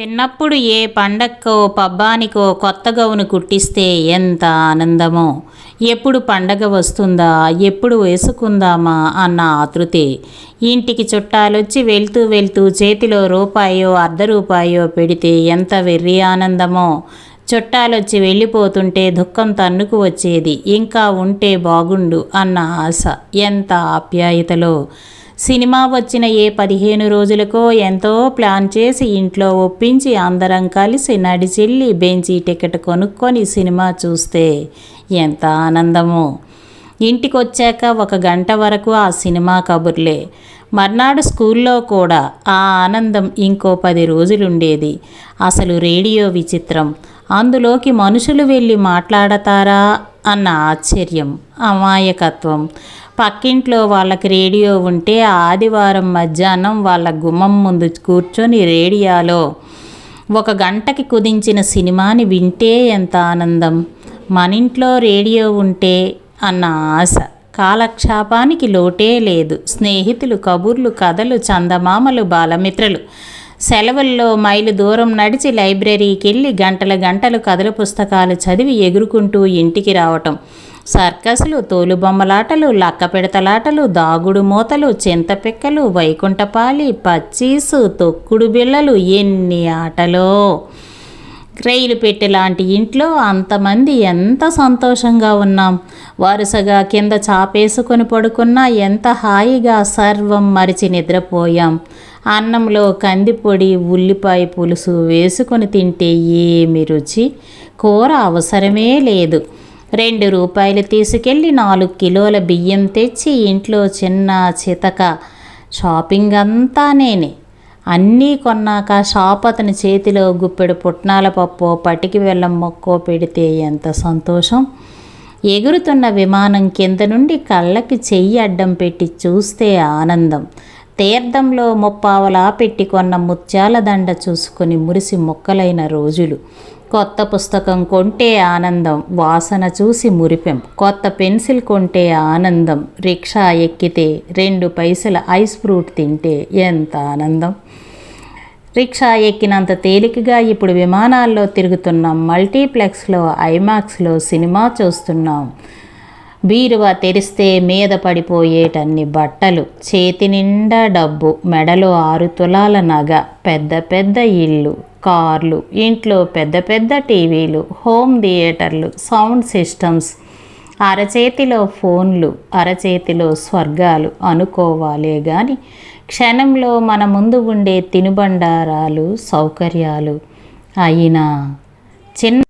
చిన్నప్పుడు ఏ పండక్కో పబ్బానికో కొత్త గౌను కుట్టిస్తే ఎంత ఆనందమో. ఎప్పుడు పండగ వస్తుందా ఎప్పుడు వేసుకుందామా అన్న ఆతృతే. ఇంటికి చుట్టాలొచ్చి వెళ్తూ వెళ్తూ చేతిలో రూపాయో అర్ధ రూపాయో పెడితే ఎంత వెర్రి ఆనందమో. చుట్టాలొచ్చి వెళ్ళిపోతుంటే దుఃఖం తన్నుకు వచ్చేది. ఇంకా ఉంటే బాగుండు అన్న ఆశ. ఎంత ఆప్యాయతలో. సినిమా వచ్చిన ఏ పదిహేను రోజులకో ఎంతో ప్లాన్ చేసి ఇంట్లో ఒప్పించి అందరం కలిసి నడిచెల్లి బెంచి టికెట్ కొనుక్కొని సినిమా చూస్తే ఎంత ఆనందమో. ఇంటికొచ్చాక ఒక గంట వరకు ఆ సినిమా కబుర్లే. మర్నాడు స్కూల్లో కూడా ఆ ఆనందం ఇంకో పది రోజులుండేది. అసలు రేడియో విచిత్రం. అందులోకి మనుషులు వెళ్ళి మాట్లాడతారా అన్న ఆశ్చర్యం అమాయకత్వం. పక్కింట్లో వాళ్ళకి రేడియో ఉంటే ఆదివారం మధ్యాహ్నం వాళ్ళ గుమ్మం ముందు కూర్చొని రేడియోలో ఒక గంటకి కుదించిన సినిమాని వింటే ఎంత ఆనందం. మన ఇంట్లో రేడియో ఉంటే అన్న ఆశ. కాలక్షేపానికి లోటే లేదు. స్నేహితులు కబుర్లు కథలు చందమామలు బాలమిత్రలు. సెలవుల్లో మైలు దూరం నడిచి లైబ్రరీకి వెళ్ళి గంటల గంటలు కథల పుస్తకాలు చదివి ఎగురుకుంటూ ఇంటికి రావటం. సర్కస్లు తోలుబొమ్మలాటలు లక్కపెడతలాటలు దాగుడు మూతలు చింతపిక్కలు వైకుంఠపాలి పచ్చీసు తొక్కుడు బిళ్ళలు ఎన్ని ఆటలో. రైలు పెట్టె లాంటి ఇంట్లో అంతమంది ఎంత సంతోషంగా ఉన్నాం. వరుసగా కింద చాపేసుకొని పడుకున్నా ఎంత హాయిగా సర్వం మరిచి నిద్రపోయాం. అన్నంలో కందిపొడి ఉల్లిపాయ పులుసు వేసుకొని తింటే ఏమి రుచి? కూర అవసరమే లేదు. రెండు రూపాయలు తీసుకెళ్ళి నాలుగు కిలోల బియ్యం తెచ్చి ఇంట్లో చిన్న చితక. షాపింగ్ అంతా నేనే. అన్నీ కొన్నాక షాప్ అతని చేతిలో గుప్పెడు పుట్నాల పప్పు పటికి వెళ్ళం మొక్కో పెడితే ఎంత సంతోషం? ఎగురుతున్న విమానం కింద నుండి కళ్ళకి చెయ్యి అడ్డం పెట్టి చూస్తే ఆనందం. తీర్థంలో ముప్పావలా పెట్టి కొన్న ముత్యాల దండ చూసుకొని మురిసి మొక్కలైన రోజులు. కొత్త పుస్తకం కొంటే ఆనందం వాసన చూసి మురిపెం. కొత్త పెన్సిల్ కొంటే ఆనందం రిక్షా ఎక్కితే రెండు పైసల ఐస్ ఫ్రూట్ తింటే ఎంత ఆనందం. రిక్షా ఎక్కినంత తేలికగా ఇప్పుడు విమానాల్లో తిరుగుతున్నాం మల్టీప్లెక్స్లో ఐమాక్స్లో సినిమా చూస్తున్నాం. బీరువా తెరిస్తే మీద పడిపోయేటన్ని బట్టలు చేతి నిండా డబ్బు మెడలో ఆరు తులాల నగ పెద్ద పెద్ద ఇల్లు కార్లు ఇంట్లో పెద్ద పెద్ద టీవీలు హోమ్ థియేటర్లు సౌండ్ సిస్టమ్స్ అరచేతిలో ఫోన్లు అరచేతిలో స్వర్గాలు అనుకోవాలే గాని క్షణంలో మన ముందు ఉండే తినుబండారాలు సౌకర్యాలు అయినా చిన్న